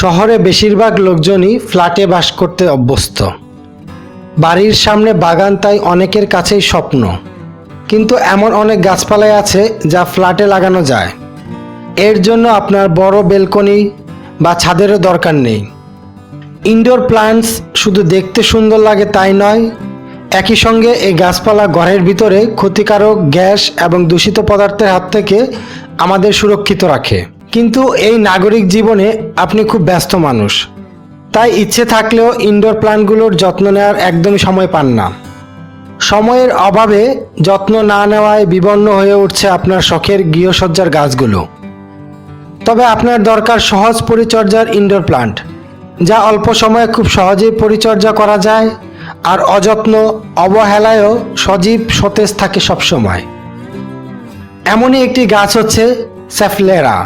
শহরে বেশিরভাগ লোকজনই ফ্ল্যাটে বাস করতে অভ্যস্ত। বাড়ির সামনে বাগান তাই অনেকের কাছেই স্বপ্ন। কিন্তু এমন অনেক গাছপালাই আছে যা ফ্ল্যাটে লাগানো যায়। এর জন্য আপনার বড় বেলকনি বা ছাদেরও দরকার নেই। ইনডোর প্ল্যান্টস শুধু দেখতে সুন্দর লাগে তাই নয়, একই সঙ্গে এই গাছপালা ঘরের ভিতরে ক্ষতিকারক গ্যাস এবং দূষিত পদার্থের হাত থেকে আমাদের সুরক্ষিত রাখে। কিন্তু এই নাগরিক জীবনে আপনি খুব ব্যস্ত মানুষ। তাই ইচ্ছে থাকলেও ইনডোর প্ল্যান্টগুলোর যত্ন নেওয়ার একদমই সময় পান না। সময়ের অভাবে যত্ন না নেওয়ায় বিবন্ন হয়ে উঠছে আপনার শখের গৃহসজ্জার গাছগুলো। তবে আপনার দরকার সহজ পরিচর্যার ইনডোর প্লান্ট যা অল্প সময়ে খুব সহজেই পরিচর্যা করা যায়, আর অযত্ন, অবহেলায়ও সজীব সতেজ থাকে সবসময়। এমনই একটি গাছ হচ্ছে স্যাফলেরা